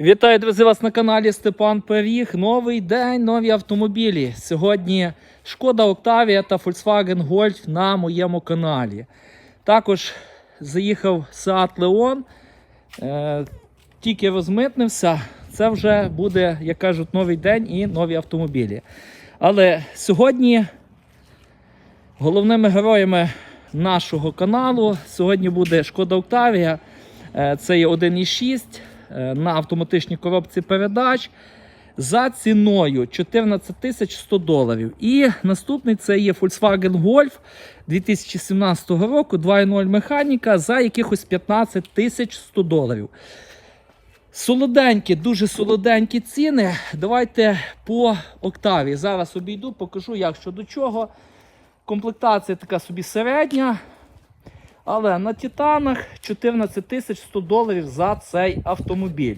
Вітаю, друзі, вас на каналі Степан Періг. Новий день, нові автомобілі. Сьогодні Шкода Октавія та Volkswagen Golf на моєму каналі. Також заїхав Seat Leon. Е, тільки розмитнився. Це вже буде, як кажуть, новий день і нові автомобілі. Але сьогодні головними героями нашого каналу сьогодні буде Шкода Октавія. Е, Це є 1,6 е, на автоматичній коробці передач за ціною 14 тисяч 100 доларів. І наступний це є Volkswagen Golf 2017 року, 2.0 механіка за якихось 15 тисяч 100 доларів. Солоденькі, дуже солоденькі ціни. Давайте по октаві. Зараз обійду, покажу, як що до чого. Комплектація така собі середня. Але на Титанах 14 100 доларів за цей автомобіль.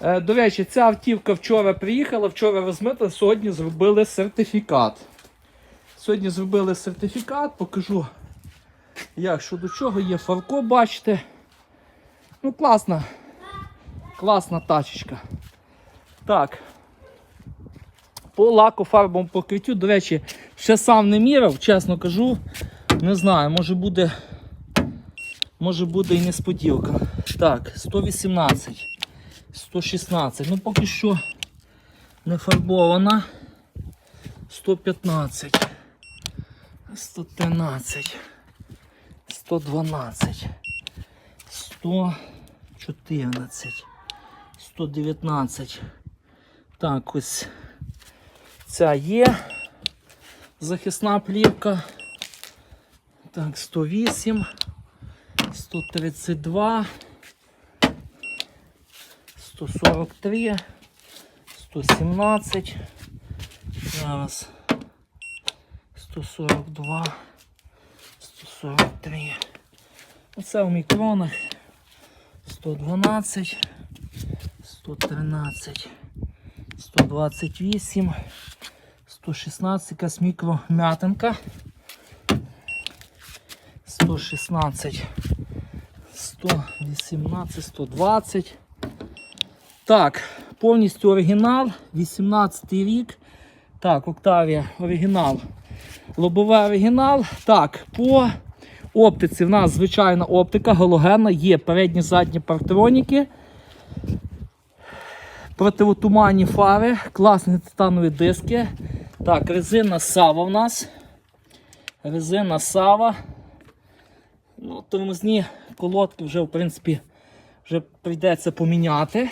Е, До речі, ця автівка вчора приїхала, вчора розмита, сьогодні зробили сертифікат. Сьогодні зробили сертифікат, покажу, як що до чого. Є фарко, бачите. Ну, класна. Класна тачечка. Так. По лакофарбовому покриттю, до речі, ще сам не міряв, чесно кажу. Не знаю, може буде. Може буде і несподівка. Так, 118, 116. Ну поки що не фарбована. 115, 113, 112, 114, 119. Так, ось ця є захисна плівка. Так, 108, 132, 143, 117, зараз 142, 143. Оце в мікронах 112, 113, 128, 116 якась мікромятинка. 116, 118, 120. Так, повністю оригінал, 18 рік. Так, Октавія, оригінал. Лобове оригінал. Так, по оптиці в нас звичайна оптика, галогенна, є передні задні партроніки. Противотуманні фари, класні титанові диски. Так, резина Сава в нас. Резина Сава. Ну, тормозні колодки вже, в принципі, вже прийдеться поміняти.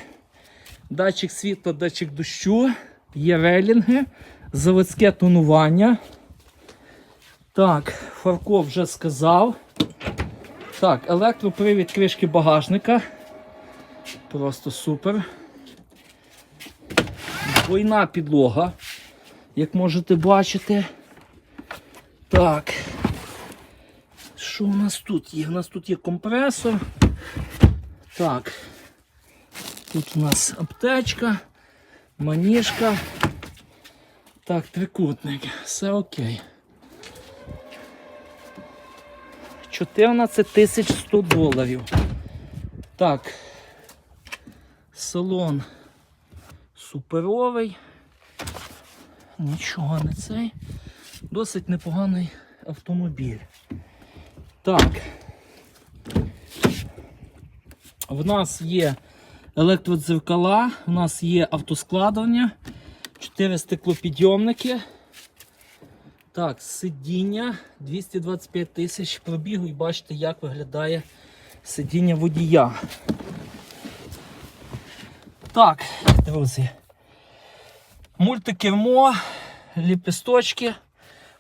Датчик світла, датчик дощу, є рейлінги, заводське тонування. Так, Фарко вже сказав. Так, електропривід кришки багажника. Просто супер. Двойна підлога, як можете бачити. Так. Що у нас тут є? У нас тут є компресор. Так. Тут у нас аптечка, маніжка. Так, трикутник. Все окей. 14 тисяч 100 доларів. Так. Салон суперовий. Нічого не цей. Досить непоганий автомобіль. Так. В нас є електродзеркала, в нас є автоскладування, 4 стеклопідйомники. Так, сидіння 225 тисяч пробігу і бачите, як виглядає сидіння водія. Так, друзі. Мультикермо, ліпісточки,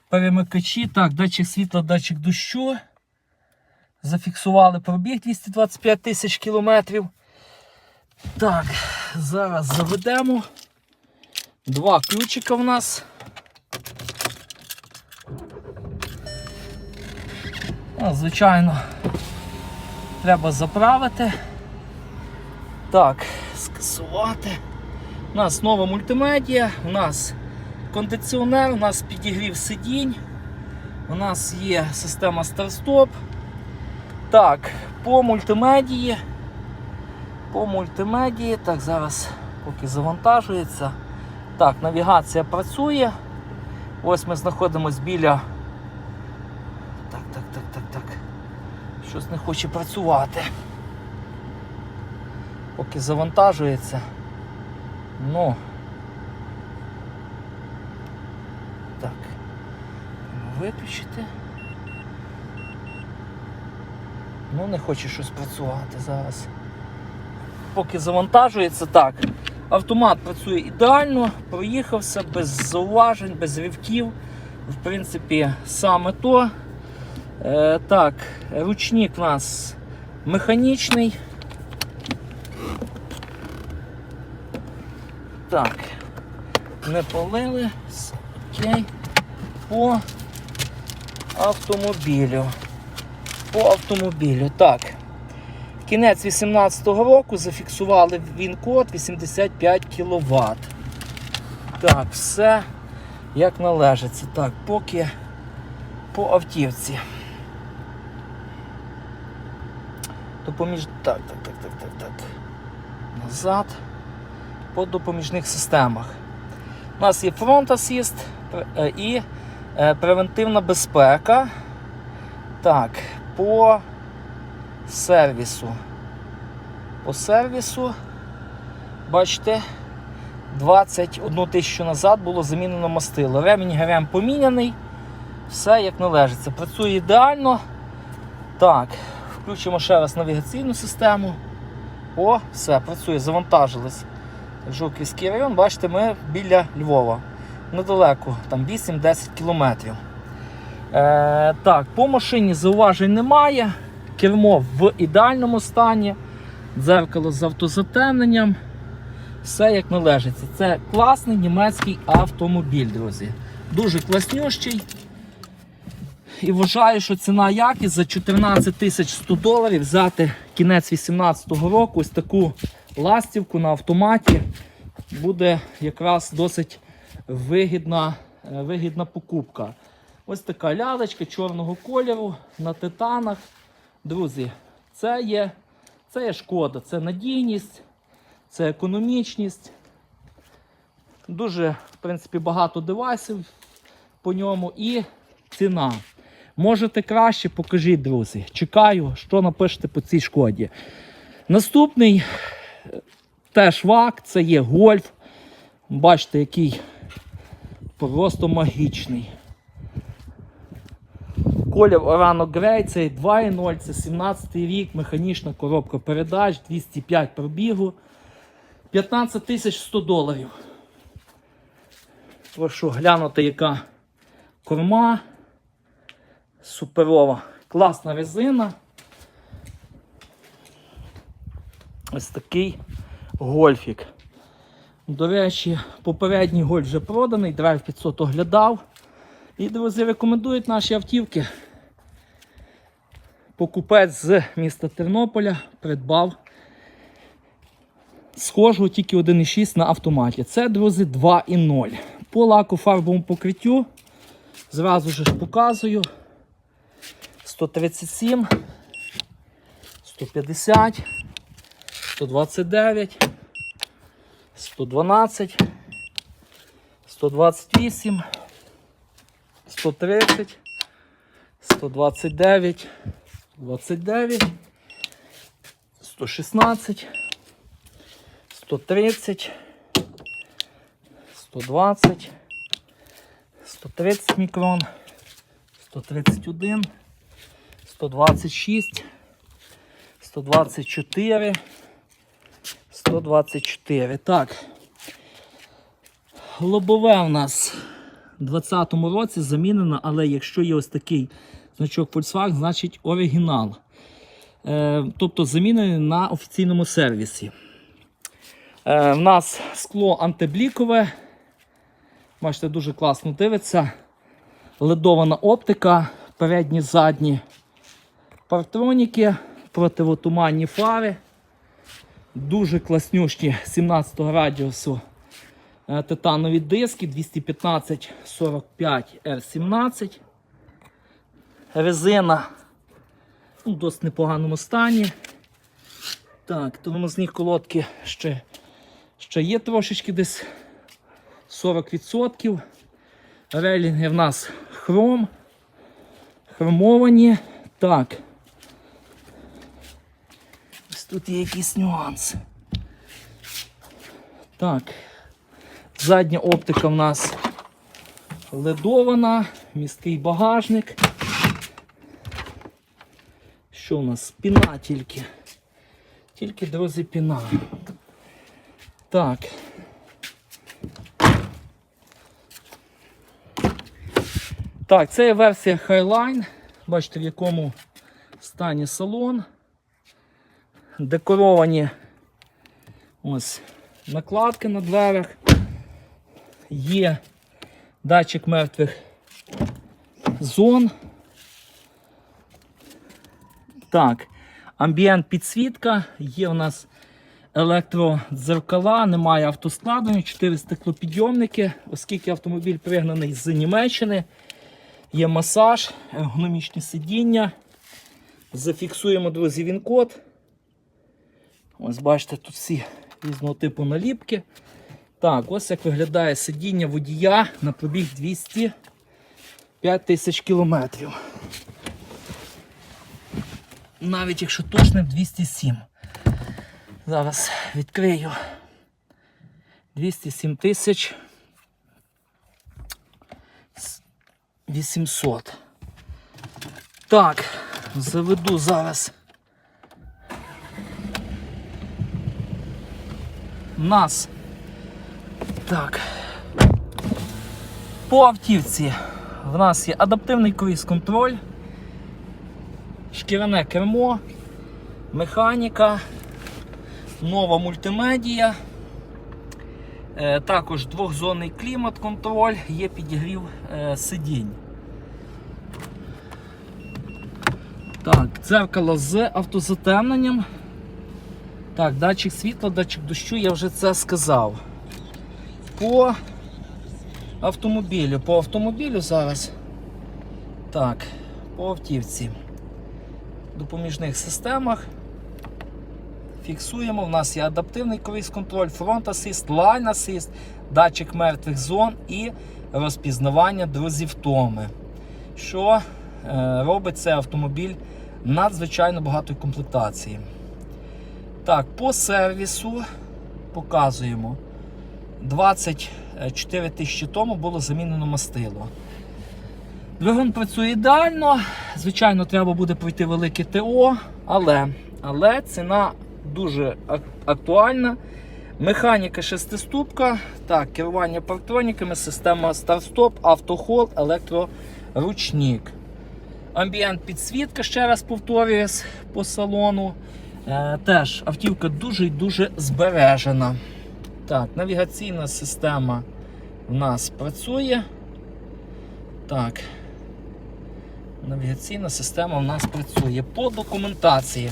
перемикачі. Так, датчик світла, датчик дощу. Зафіксували пробіг 225 тисяч кілометрів. Так, зараз заведемо. Два ключика в нас. Ну, звичайно, треба заправити. Так, скасувати. У нас нова мультимедіа, у нас кондиціонер, у нас підігрів сидінь, у нас є система старт-стоп. Так, по мультимедії По мультимедії, так, зараз поки завантажується. Так, навігація працює. Ось ми знаходимося біля. Так, так, так, так, так. Щось не хоче працювати. Поки завантажується. Ну. Так. Виключити. Ну, не хоче щось працювати зараз. Поки завантажується так. Автомат працює ідеально, проїхався без зауважень, без ривків. В принципі, саме то. Е, так, ручник у нас механічний. Так, не полили. Окей. По автомобілю. По автомобілю. Так. Кінець 18-го року зафіксували він код 85 кВт. Так, все як належиться. Так, поки по автівці. Допоміж... Так, так, так, так, так, так. Назад. По допоміжних системах. У нас є фронт асіст е, і е, превентивна безпека. Так, по сервісу. По сервісу, бачите, 21 тисячу назад було замінено мастило. Ремінь ГРМ поміняний. Все як належиться. Працює ідеально. Так, включимо ще раз навігаційну систему. О, все, працює, завантажились. Жовківський район, бачите, ми біля Львова. Недалеко, там 8-10 кілометрів. Е, так, по машині зауважень немає. Кермо в ідеальному стані, дзеркало з автозатемненням. Все як належиться. Це класний німецький автомобіль, друзі. Дуже класнющий. І вважаю, що ціна якість за 14 тисяч 100 доларів взяти кінець 2018 року ось таку ластівку на автоматі буде якраз досить вигідна, е, вигідна покупка. Ось така лялечка чорного кольору на титанах. Друзі, це є, це є шкода, це надійність, це економічність. Дуже, в принципі, багато девайсів по ньому і ціна. Можете краще, покажіть, друзі. Чекаю, що напишете по цій шкоді. Наступний е, теж ВАК, це є гольф. Бачите, який просто магічний. Колір Orano Grey, це 2.0, це 17 рік, механічна коробка передач, 205 пробігу, 15 тисяч 100 доларів. Прошу глянути, яка корма. Суперова. Класна резина. Ось такий гольфік. До речі, попередній гольф вже проданий, драйв 500 оглядав. І, друзі, рекомендують наші автівки. Покупець з міста Тернополя придбав схожу тільки 1,6 на автоматі. Це, друзі, 2,0. По лаку фарбовому покриттю зразу ж показую. 137, 150, 129, 112, 128, 130, 129, 29, 116, 130, 120, 130 мікрон, 131, 126, 124, 124. Так. Лобове у нас у 2020 році замінено, але якщо є ось такий значок Volkswagen, значить оригінал. Е, тобто замінений на офіційному сервісі. Е, в нас скло антиблікове. Бачите, дуже класно дивиться. Ледована оптика, передні, задні партроніки, противотуманні фари. Дуже класнющі 17 радіусу е, титанові диски 215 45 R17. Резина у досить непоганому стані. Так, тормозні колодки ще, ще є трошечки десь 40%. Рейлінги в нас хром. Хромовані. Так. Ось тут є якийсь нюанс. Так. Задня оптика в нас ледована, місткий багажник. Що у нас? Спіна тільки. Тільки, друзі, піна. Так. Так, це є версія Highline. Бачите, в якому стані салон. Декоровані ось накладки на дверях. Є датчик мертвих зон. Так, амбієнт підсвітка, є у нас електродзеркала, немає автоскладення, 4 стеклопідйомники, оскільки автомобіль пригнаний з Німеччини, є масаж, ергономічні сидіння. Зафіксуємо, друзі, він-код. Ось бачите, тут всі різного типу наліпки. Так, ось як виглядає сидіння водія на пробіг 205 тисяч кілометрів. Навіть якщо точним 207. Зараз відкрию 207 тисяч 800. Так, заведу зараз. Нас. Так. По автівці в нас є адаптивний круїз-контроль, шкіряне кермо, механіка, нова мультимедія. Е, також двохзонний клімат-контроль, є підігрів е, сидінь. Так, дзеркало з автозатемненням. Так, датчик світла, датчик дощу, я вже це сказав. По автомобілю. По автомобілю зараз. Так, по автівці. Допоміжних системах. Фіксуємо. У нас є адаптивний круїз контроль, фронт асист, лайн асист, датчик мертвих зон і розпізнавання друзів втоми. Що е, робить цей автомобіль надзвичайно багатої комплектації. Так, по сервісу показуємо. 24 тисячі тому було замінено мастило. Двигун працює ідеально. Звичайно, треба буде пройти велике ТО, але, але ціна дуже актуальна. Механіка шестиступка, так, керування парктроніками, система старт-стоп, автохолд, електроручник. Амбієнт підсвітка, ще раз повторююсь, по салону. Е, теж автівка дуже і дуже збережена. Так, навігаційна система в нас працює. Так. Навігаційна система в нас працює. По документації.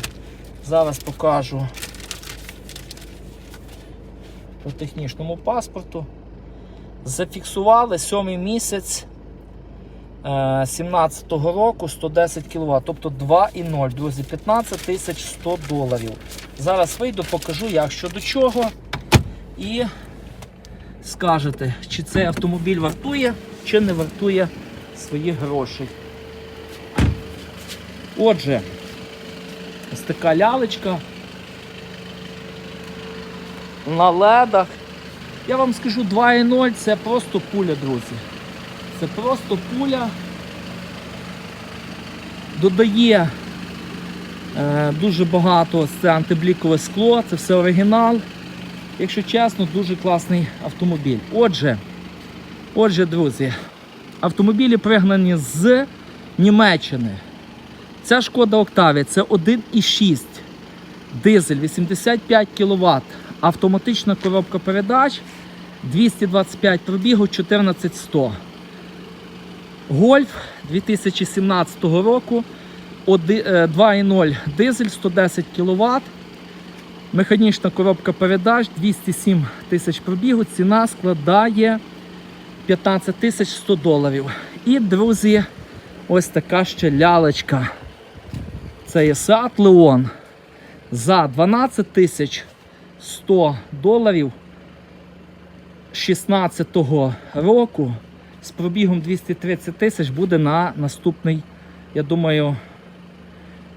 Зараз покажу по технічному паспорту. Зафіксували сьомий місяць 17-го року 110 кВт, тобто 2,0, друзі, 15 тисяч 100 доларів. Зараз вийду, покажу, як що до чого. І скажете, чи цей автомобіль вартує, чи не вартує своїх грошей. Отже, ось така лялечка на ледах. Я вам скажу 2.0 це просто пуля, друзі. Це просто пуля. Додає е, дуже багато це антиблікове скло, це все оригінал. Якщо чесно, дуже класний автомобіль. Отже, отже, друзі, автомобілі пригнані з Німеччини. Ця шкода Октавія це 1,6 дизель 85 кВт, автоматична коробка передач 225 пробігу 14100. Гольф 2017 року е, 2,0 дизель 110 кВт. Механічна коробка передач 207 тисяч пробігу. Ціна складає 15 тисяч 100 доларів. І, друзі, ось така ще лялечка. Це є Seat Leon за 12 тисяч 100 доларів 16-го року з пробігом 230 тисяч буде на наступний, я думаю,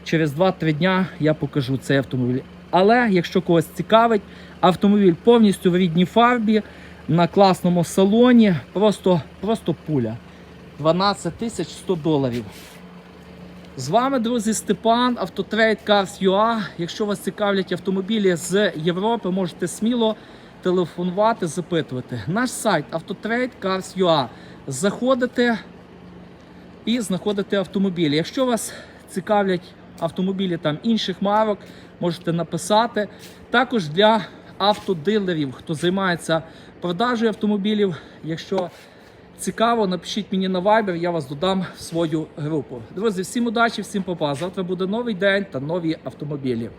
через 2-3 дня я покажу цей автомобіль. Але якщо когось цікавить, автомобіль повністю в рідній фарбі, на класному салоні, просто, просто пуля. 12 тисяч 100 доларів. З вами, друзі, Степан, Автотрейд Cars UA. Якщо вас цікавлять автомобілі з Європи, можете сміло телефонувати, запитувати. Наш сайт Автотрейд Cars UA. Заходите і знаходите автомобілі. Якщо вас цікавлять автомобілі там інших марок, можете написати. Також для автодилерів, хто займається продажею автомобілів. Якщо цікаво, напишіть мені на Viber, я вас додам в свою групу. Друзі, всім удачі, всім попа. Завтра буде новий день та нові автомобілі.